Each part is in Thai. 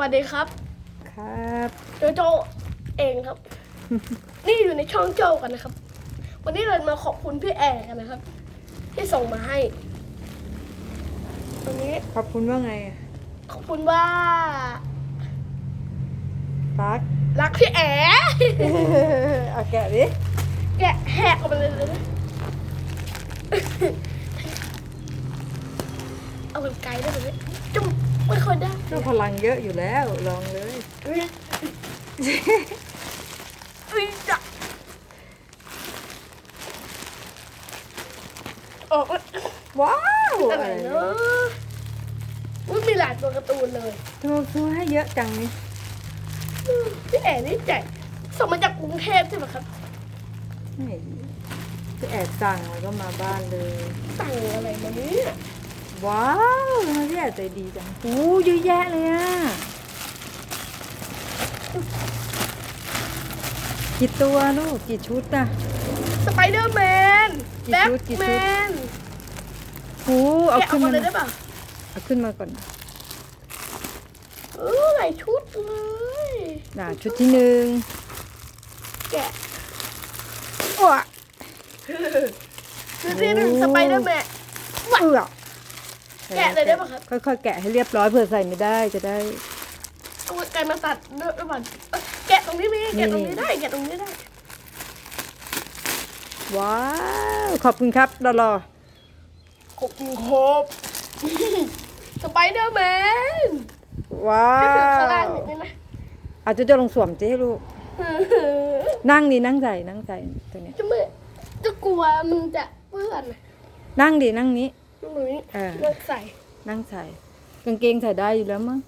วัสดีครับ ครับโจโจเองครับ นี่อยู่ในช่องโจกันนะครับ วันนี้เรามาขอบคุณพี่แอร์กันนะครับ ที่ส่งมาให้วันนี้ขอบคุณว่าไงขอบคุณว่าปัก รักพี่แอร์เอาแกะดิแกะแหกออกมาเลยเลยนะเอาเป็นไกลได้ไหมจุ๊บ ไม่ค่อยได้ก็พลังเยอะอยู่แล้วลองเลยอุ้ยอุ้ยจ้ะออกมาว้าวอะไรเนาะอุ้ยมีหลายตัวการ์ตูนเลยทำไมซื้อให้เยอะจังนี่พี่แอนนี่แจกส่งมาจากกรุงเทพใช่ไหมครับไม่จะแอบสั่งแล้วก็มาบ้านเลย สั่งอะไรมาเนี่ย ว้าวทำไมพี่แอบใจดีจังโอ้เยอะแยะเลยอะกี่ตัวลูกกี่ชุดอะสไปเดอร์แมนกี่แบ็คชุดกี่ชุดแมนโอ้เอาแกะออขึ้กนมามาเลยได้ป่ะเอาขึ้นมาก่อนเออหลายชุดเลยน่ะชุดที่หนึ่งแกะว้า ชุดที่หนึ่งสไปเดอร์แมน เอือ แกะเลยได้ปะครับ ค่อยๆแกะให้เรียบร้อยเผื่อใส่ไม่ได้จะได้เอาไกลมาตัดด้วยด้วยก่อนเอ้ยแกะตรงนี้มีแกะตรงนี้ได้แกะตรงนี้ได้ ว้าวขอบคุณครับรอรอขอบคุณครับสไปเดอร์แมนว้าพี่ถึงข้างล่างวนิดนึงนะอาจจะจะลองสวมสิให้ลูกนั่งดินั่งใส่นั่งใส่ตัวเนี้ยจะไม่จะกลัวมันจะเปื้อน นั่งดินั่งนี้ ตรงนี้เออ เลือกใส่นั่งใส่กางเกงใส่ได้อยู่แล้วมั้ง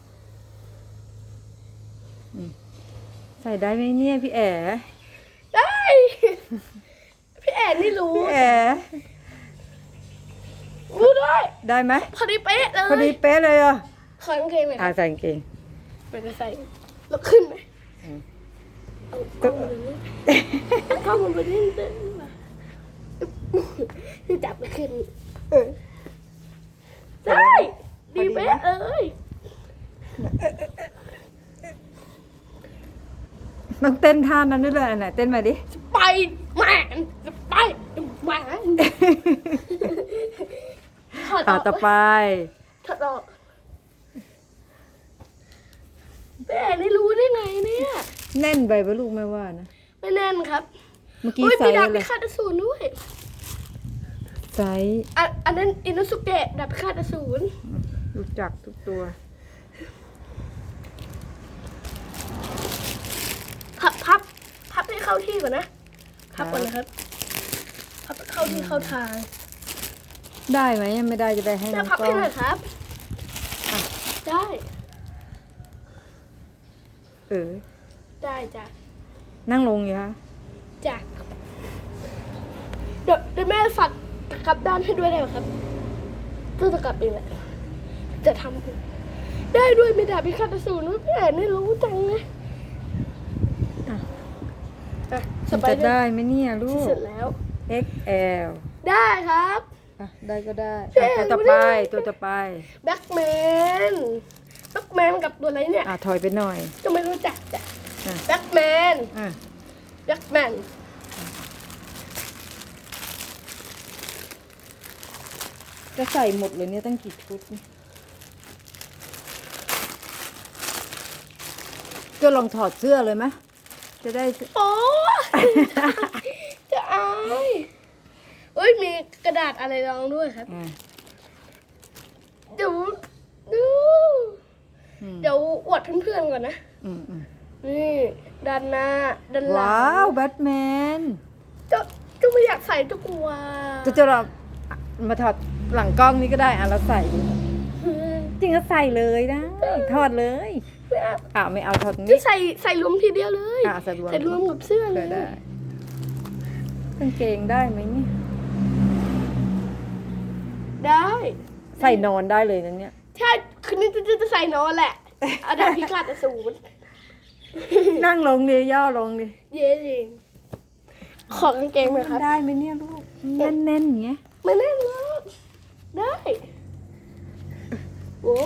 อืมใส่ได้ไหมเนี่ยพี่แอ๋ได้ พี่แอนนี่รู้พี่แอ๋รู้ได้ได้ไหมพอดีเป๊ะเลยพอดีเป๊ะเลยอะขอกางเกงหน่อยคอ่ารับใส่กางเกงมันจะใส่แล้วขึ้นไหมอืม เอากล้องมันนี่เอากล้องมันไปนี่เต้นมาที่จับไปขึ้นเออ ได้ดีเป๊ะเลยต้องเต้นท่านั้นด้วยเลยอันไหนเต้นมาดิไปแมนไปแมนถอดออ่าอกต่อไป ถอดออกแม่นี่รู้ได้ไงเนี่ย แน่นไปปะลูกไม่ว่านะ ไม่แน่นครับ เมื่อกี้อุ้ยไซมีส์ดาบอะไร พิฆาตอสูรด้วย ไซส์อันอันนั้นอินุสุเกะดาบพิฆาตอสูรรู้จักทุกตัว พับพับพับให้เข้าที่ก่อนนะ พับก่อนนะครับ พับเข้าที่เข้าทางได้ไหมยังไม่ได้จะได้ให้แม่น้องพับกล้ให้องหน่อยครับ ได้ เออ ได้จ้ะ นั่งลงอยู่ฮะจ้ะ เดี๋ยวเดี๋ยวแม่ฝาก กลับด้านให้ด้วยได้ไหมครับก็จะกลับเองแหละจะทำได้ด้วยมีดาบพิฆาตอสูรด้วยแม่นี่รู้จังนะอะมันไปจะเดอได้ร์ไหมเนี่ยลูที่กเสร็จแล้ว XL ได้ครับอะได้ก็ได้เจ๊อะตัวต่อไปตัวต่อไปแบ็กแมนแบ็กแมนกับตัวอะไรเนี่ยอะถอยไปหน่อยก็ไม่รู้จักจ้ะอะแบ็กแมนอะแบ็กแมน จะใส่หมดเลยเนี่ยตั้งกี่ชุดเนี่ยก็ลองถอดเสื้อเลยไหมจะได้โอ้จะอายเอ้ยมีกระดาษอะไรรองด้วยครับอะเดี๋ยวดูอืมเดี๋ยวอวดเพื่อนๆก่อนนะ อืมอืมนี่ด้านหน้าด้านหลังว้าวแบทแมนจะจะไม่อยากใส่จะกลัวจะจะเรามาถอด หลังกล้องนี้ก็ได้อะเราใส่ดูจริงก็ใส่เลยได้ถอดเลยไม่เอาอะไม่เอาถอดตรงจะนี้ใส่ใส่รวมทีเดียวเลยอะใส่รวมใส่รวมกับเสื้อเลก็ยได้กางเกงได้ไหมเนี่ยได้ ใส่นอนได้เลยนะเนี่ยใช่คืนนี้จะจะจะใส่นอนแหละอาดาบพิฆาตอสูรนั่งลงดิย่อลงดิเย้จริงขอกางเกงหน่อยครับได้ไหมเนี่ยลูกแน่นๆอย่างเงี้ยไม่แน่นแล้ว ได้โอ้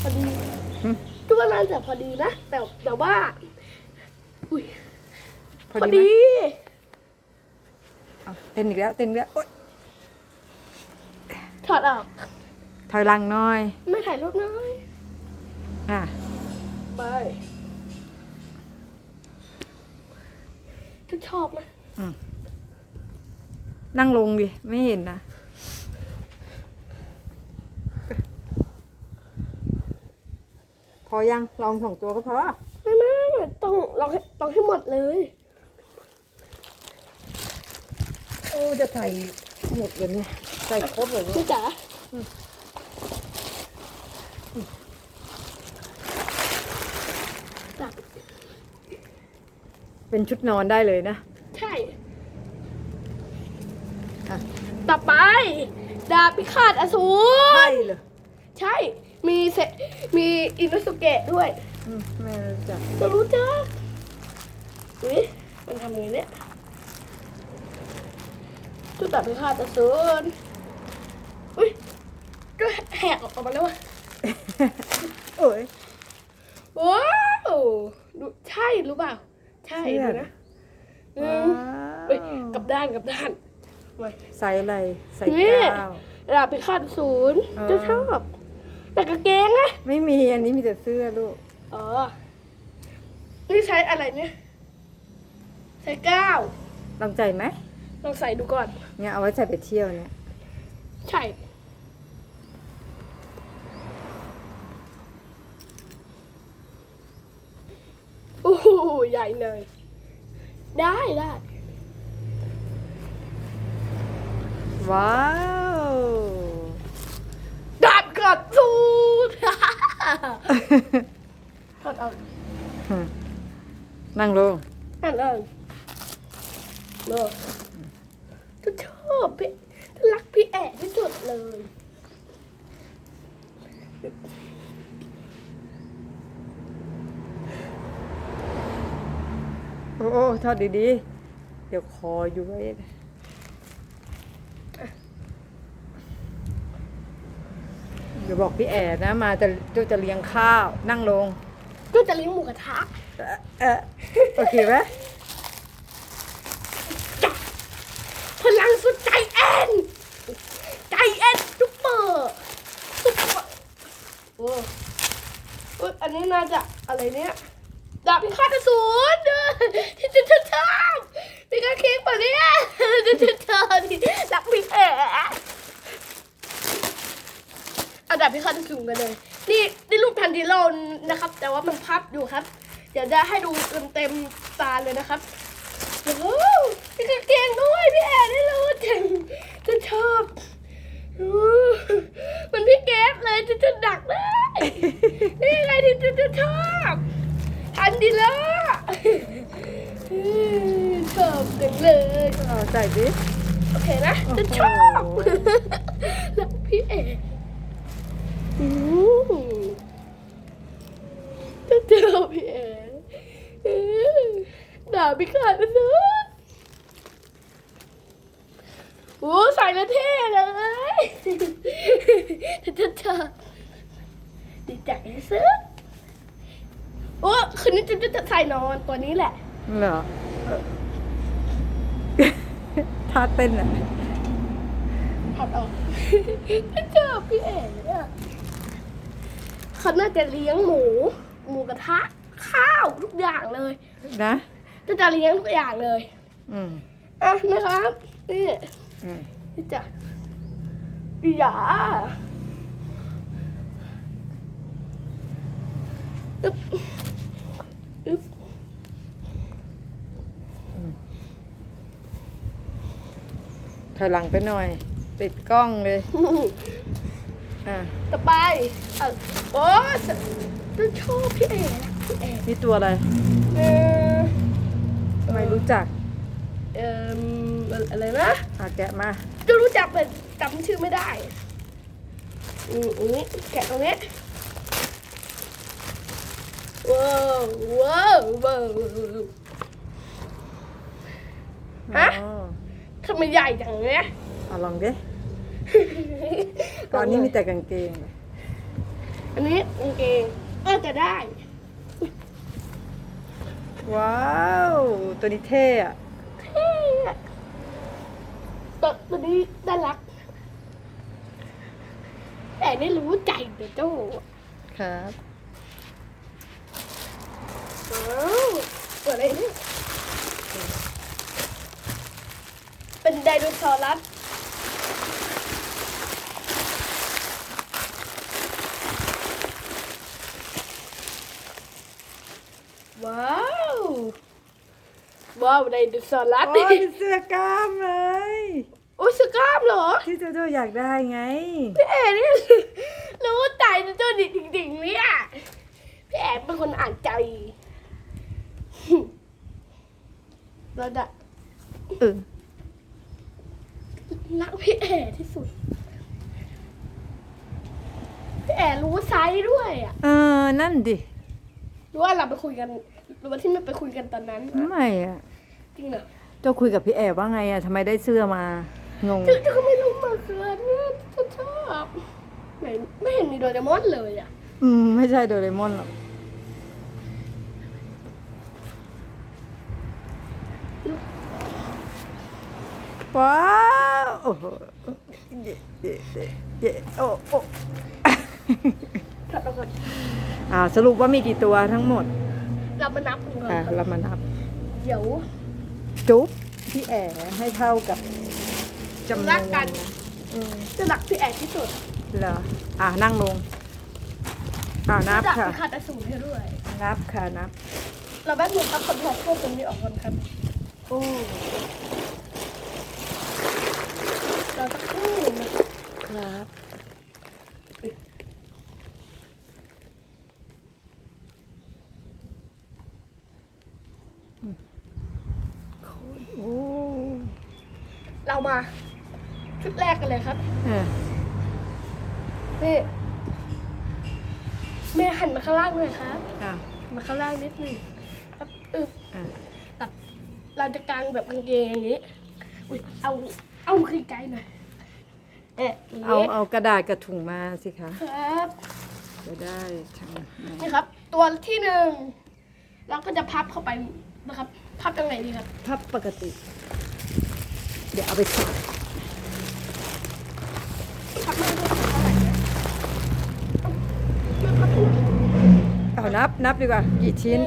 พอดีตัวน่าจะพอดีนะ แต่แต่ว่า อุ้ยพพออดีดีไหมเอาเต้นอีกแล้ว เต้นอีกแล้วโอ๊ยถอดออก ถอยหลังหน่อย ไม่ถ่ายรูปน้อย อะ ไปจะชอบนะนั่งลงดิ ไม่เห็นนะ พอยังลองสองตัวก็พอไม่ไม่ไม่ต้องลองให้ลองให้หมดเลยโอ้จะใส่หมดเลยเนี่ยใส่ครบเลยพี่จ๋าจับเป็นชุดนอนได้เลยนะ ใช่อะต่อไป ดาบพิฆาตอสูใช่รเลยใช่ มีเซมีอินุสุเกะด้วยอืมไม่รู้จักจะรู้จักอุ้ยมันทำยังไงเนี่ยชุดดาบพิฆาตอสูรอุ้ยก็แหกออกมาแล้วว่ะโอ้ยว้าวดูใช่รู้เปล่า ใช่เชื่อดูนะอืว้ามเฮ้ยกลัวบด้านกลับด้านไว้ใส่อะไร ใส่นี่เก้าดาบพิฆาตอสูรเออจะชอบ แต่กางเกงอะไม่มีอันนี้มีแต่เสื้อลูก อ๋อ นี่ใช้อะไรเนี่ยใช้ก้าวลองใจไหมลองใส่ดูก่อน เนี่ยเอาไว้ใส่ไปเที่ยวเนี่ย ใช่ โอ้โหใหญ่เลย ได้ได้ ว้าว ดาบกัดสูด ถอดเอานั่งลงอ่านเลยเลิกจะชอบพี่รักพี่แอะที่สุดเลยโอ้โอ้ทอดดีๆ เดี๋ยวคออยู่ไว้ ดี๋ยวบอกพี่แอดนะ มาจะจะจะเลี้ยงข้าวนั่งลง ก็จะเลี้ยงหมูกระทะเอ่อเออโอเคไหมพลังสุดใจแอนใจแอนซุปเปอร์ซุปเปอร์โอ้อุ๊ยอันนี้น่าจะอะไรเนี่ยดาบพิฆาตอสูรเออที่ฉันชอบมีกางเค้กป่ะเนี่ยที่ฉันชอบที่รักพี่แอ๋เอาดาบพิฆาตอสูรกันเลย นี่นี่รูปทันทีโลนนะครับ แต่ว่ามันพับอยู่ครับ เดี๋ยวจะให้ดูเต็มเต็มๆตาเลยนะครับโอ้โหมีกางเกงด้วยพี่แอนได้รู้จังจะชอบอู้มันพี่แก๊ฟเลยจะจะดักได้นี่ไงที่จะจะชอบทันดีละอืมชอบจังเลยเอาใส่ดิโอเคนะจะชอบ โอ้โห รักพี่แอนอืมจะเจอพี่แอนอืมด่าพี่ขาดนะเนอะโอ้ใส่แล้วเท่เลยเธอเธอดีใจซื้อโอ้คืนนี้จะจะใส่นอนตัวนี้แหละ เหรอท่าเต้นอะถอดออกเจอพี่เอ๋อะเขาน่าจะเลี้ยงหมู หมูกระทะ ข้าวทุกอย่างเลย นะ จะจะเลี้ยงทุกอย่างเลยอืมอะนะครับนี่อืมนี่จ้ะอย่าอึ๊บอึ๊บถอยหลังไปหน่อย ติดกล้องเลย อะ ต่อไปอะโอ้จะจะชอบพี่เอ๋พี่เอ๋ นี่ตัวอะไร เออ ไม่รู้จัก เอออะไรนะ อะแกะมา จะรู้จักแต่จำชื่อไม่ได้ อืมอันนี้แกะตรงนี้ว้าวว้าวว้าวฮะอ๋อทำไมใหญ่จังเนี้ยเอาลองดิตอนนี้มีแต่กางเกง อันนี้กางเกงก็จะได้ ว้าว ตัวนี้เท่อะเท่อะตัวตัวนี้น่ารัก แต่ไม่รู้ใจเดี๋ยวเจ้าครับอ้าวตัวอะไรเนี่ยเป็นไดโนเสาร์รัสว้าว ว้าวไดโนเสาร์รัสโอ้ยเสื้อกล้ามเลยโอ้ยสกล้ามเหรอที่โจโจอยากได้ไง พี่แอนนี่รู้ใจเจ้าดิดิ่งๆเนี่ยพี่แอนเป็นคนอ่านใจเราจะเออรักพี่แอนที่สุดพี่แอนรู้ไซส์ด้วยอะเออ นั่นดิ รู้ว่าเราไปคุยกันหรือว่าที่ไม่ไปคุยกันตอนนั้นไม่อะจ ริงเหรอเจ้าคุยกับพี่แอบว่าไงอะทำไมได้เสื้อมางงถึงจะก็ไม่รู้มาเกินเนี่ยจะชอบไหนไม่เห็นมีโดเรมอนเลยอะอืม ไม่ใช่โดเรมอนหรอกว้าวโอ้โหเย่เย่เย่เย่โอ้โอ้ถ้าเราก่อนอ่าสรุปว่ามีกี่ตัวทั้งหมด เรามานับกันก่อนอ่าเรามานับ เดี๋ยว จุ๊บพี่แอให้เท่ากับจำนวนรักกันอืมจะรักพี่แอนที่สุดเหรออ่านั่งลงอ่านับจะค่ะพี่คาตาสูนให้ด้วย นับค่ะนับ เราแป๊บนึงครับคนถอดพวกตรงนี้ออกก่อนครับ โอ้เราจะคู่นะครับ โอ้ เรา มา ชุดแรกกันเลยครับเออนี่แม่หันมาข้างล่างหน่อยครับ อะมาข้างล่างนิดหนึงครับอึบอะตัดเราจะกางแบบกางเกงอย่างนี้อุ๊ยเอาเอาขึ้นไกลหน่อยเอ๊ะอย่างเอานี้เอากระดาษกระถุงมาสิคะครับ จะได้ทำไงนี่ครับ ตัวที่หนึ่งเราก็จะพับเข้าไปนะครับ พับยังไงดีครับ พับปกติเดี๋ยวเอาไปใส่พับไม่ได้เท่ากเอานับนับดีกว่า กี่ชิ้น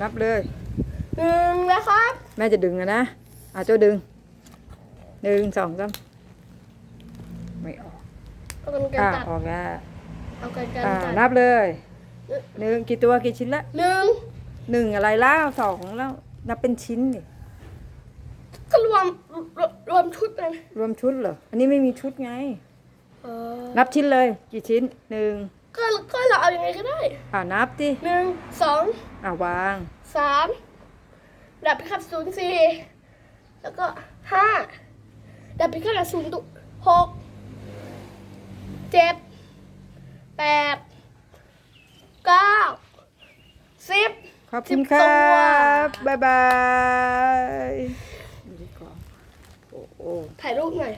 นับเลย หนึ่งแล้วครับแม่จะดึงอะนะอะเจ้าดึงหนึ่งสองสามไม่ออกเอากันไกรอะตัดออกแล้วเอากันไกรอ่าตัดนับเลยหนึ่งกี่ตัวกี่ชิ้นละหนึ่งหนึ่งอะไรเล่าสองแล้ว นับเป็นชิ้นดิ ก็รวมรวมรวมชุดเลยรวมชุดเหรอ อันนี้ไม่มีชุดไง เออนับชิ้นเลย กี่ชิ้นหนึ่งก็ก็เราเอายังไงก็ได้อ่านับดิหนึ่งสองอ่าวาง สามดับพิฆาตศูนย์สี่แล้วก็ห้าดับพิฆาตศูนย์ตุหกเจ็ดแปดเก้าสิบ ขอบคุณสิบคตัรัว บ บ๊ายบายดูดีกว่าโอ้โห ถ่ายรูปหน่อย